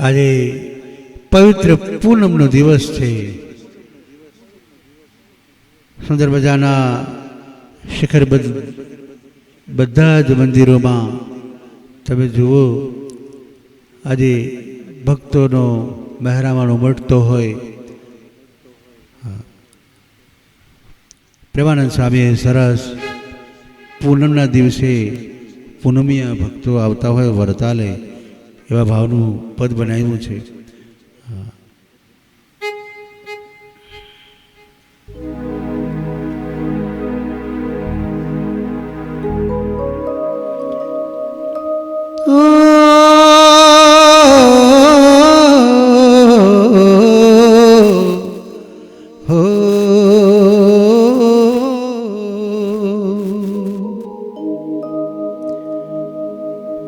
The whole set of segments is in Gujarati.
આજે પવિત્ર પૂનમનો દિવસ છે સુંદર મજાના શિખર બધા જ મંદિરોમાં તમે જુઓ, આજે ભક્તોનો મહેરામાનો ઉમટતો હોય. પ્રેમાનંદ સ્વામીએ સરસ પૂનમના દિવસે પૂનમિયા ભક્તો આવતા હોય વરતાલે એવા ભાવનું પદ બનાવ્યું છે.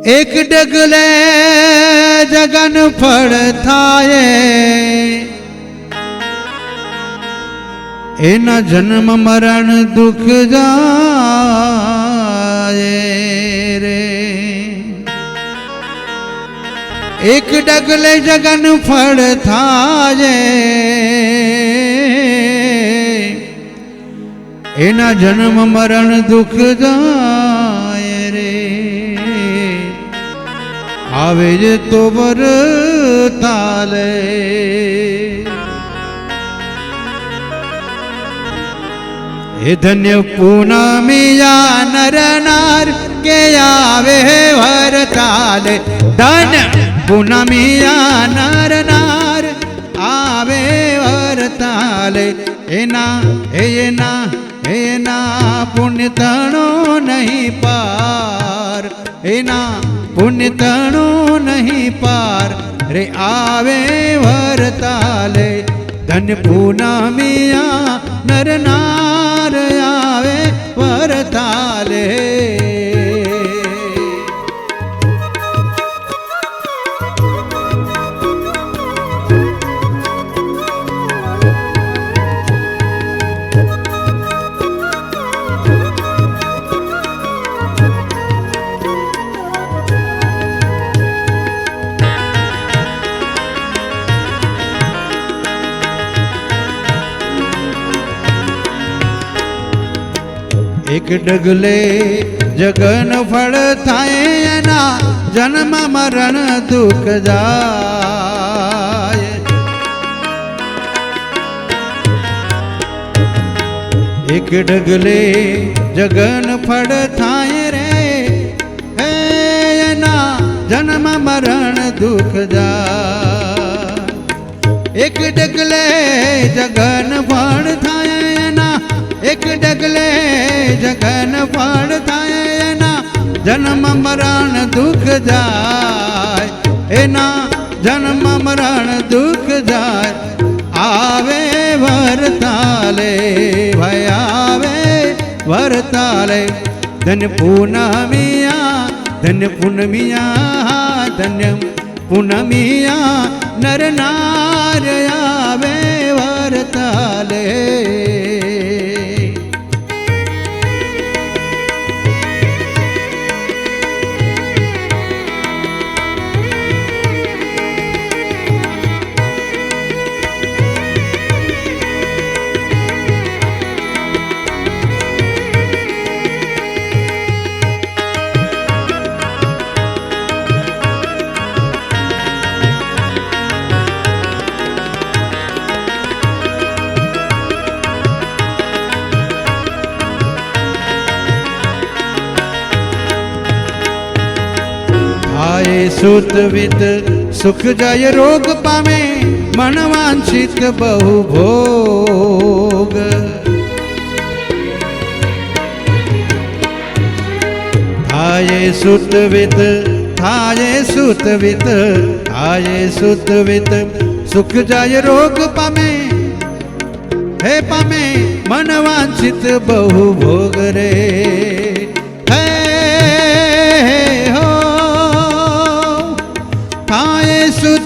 એક ડગલે જગન ફળ થાય. એના જન્મ મરણ દુઃખ જાય રે. એક ડગલે જગન ફળ થાય. એના જન્મ મરણ દુઃખ જાય. આવે જે તો વર તાલે હે ધન્ય પૂનમિયા નરનાર, કે આવે વર તાલે ધન પૂનમિયા નરનાર, આવે વર તાલે એના એના એના પુણ્યતણો નહીં પાર. એના પુણ્ય તણો નહીં પાર. રે આવે વરતાલે ધન પૂનમિયા નર એક ડગલે જગન ફળ થાય એના જન્મ મરણ દુઃખ જાય. એક ડગલે જગન ફળ થાય રે, હે એના જન્મ મરણ દુઃખ જાય. એક ડગલે જગન ફળ થાય એક ડગલે, જગન ફળ થાય એના જન્મ મરણ દુઃખ જાય. એના જન્મ મરણ દુઃખ જાય. આવે વરતાલે, ભય આવે વરતાલે. ધન પૂનમિયા ધન પૂનમિયા ધન્ય પૂનમિયા, નર નાર આવે વરતાલે. થાય સુત વિત સુખ જાય રોગ પામે, મન વાંછિત બહુ ભોગ. થાય સુત વિત, થાય સુત વિત, થાય સુત વિત, સુખ જાય રોગ પામે. હે પામે, મન વાંછિત બહુ ભોગ રે.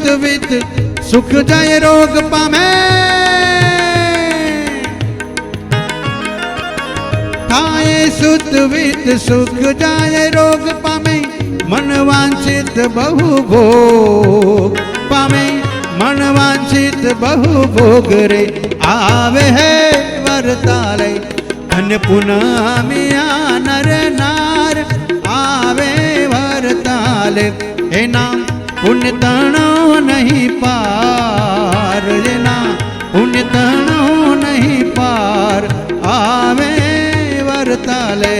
વિત સુખ જાય રોગ પામે. થાય સુત વિત સુખ જાય રોગ પામે. મન વાંછિત બહુ ભોગ પામે. બહુ ભોગ રે આવે હે વરતાલે. ધન્ય પુનમિયા નર નાર આવે વરતાલે. એના પુણ્ય તણો નહીં પાર એના પુણ્ય તણો નહીં પાર. આવે વરતાલે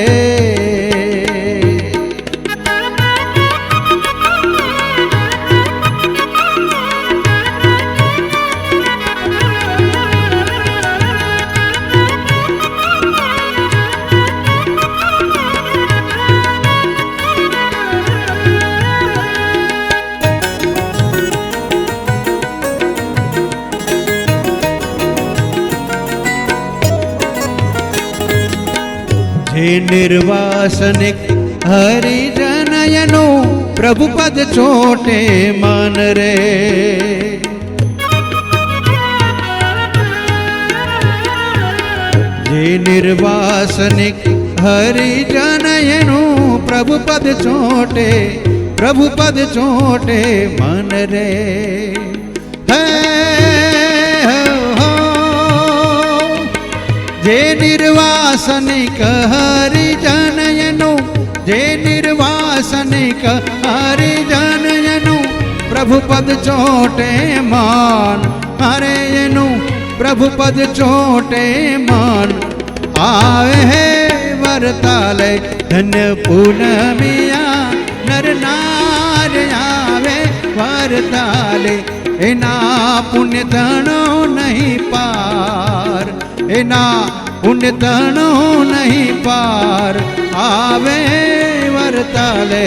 જે નિર્વાસનિક હરિજનયનો પ્રભુપદ છોટે માન રે. જે નિર્વાસનિક હરિજનયનો પ્રભુપદ છોટે પ્રભુપદ છોટે મન રે. હે, હો. જે નિર્વાસનિક હરિજનયનું, જે નિર્વાસનિક હરિજનયનું પ્રભુપદ ચોટે માન હરે એનું પ્રભુપદ ચોટે માન. આવે હે વરતાલે ધન્ય પૂનમિયા, નર નાર આવે વરતાલે એના પુણ્યતણો નહીં પાર, એના પુણ્ય તણો નહીં પાર આવે વરતાલે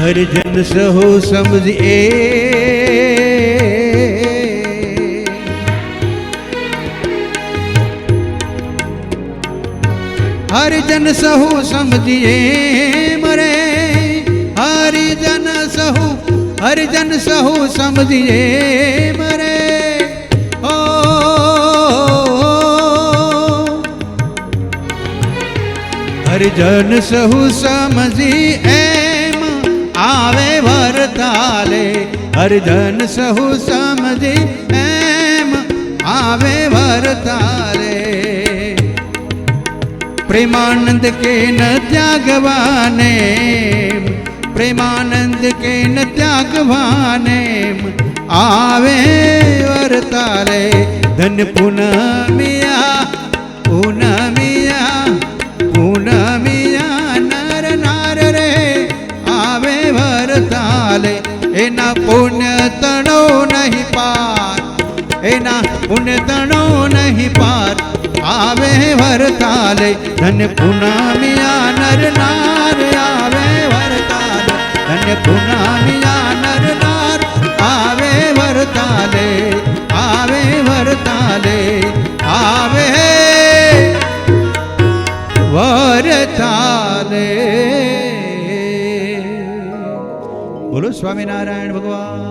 હરિજન સહુ સમજીએ હરિજન સહુ સમજીએ મરે. હરિજન સહુ હરિજન સહુ સમજીએ મરે. ઓ સહુ સમજી એમ આવે વરતાલે, હરિજન સહુ સમજી એમ આવે વરતાલે. પ્રેમાનંદ કે ન ત્યાગવાને, પ્રેમાનંદ કે ન ત્યાગવાને, આવે વરતાલે. ધન પુનમિયા પુનમિયા એના પુણ્ય તણો નહીં પાર, એના પુણ્ય તણો નહીં પાર. આવે વરતાલે, ધન પુનામિયા નર નાર, આવે વરતાલે, ધન પુનામિયા નર નાર. આવે વરતાલે આવે વરતાલે આવે વરતાલે. બોલો સ્વામિનારાયણ ભગવાન.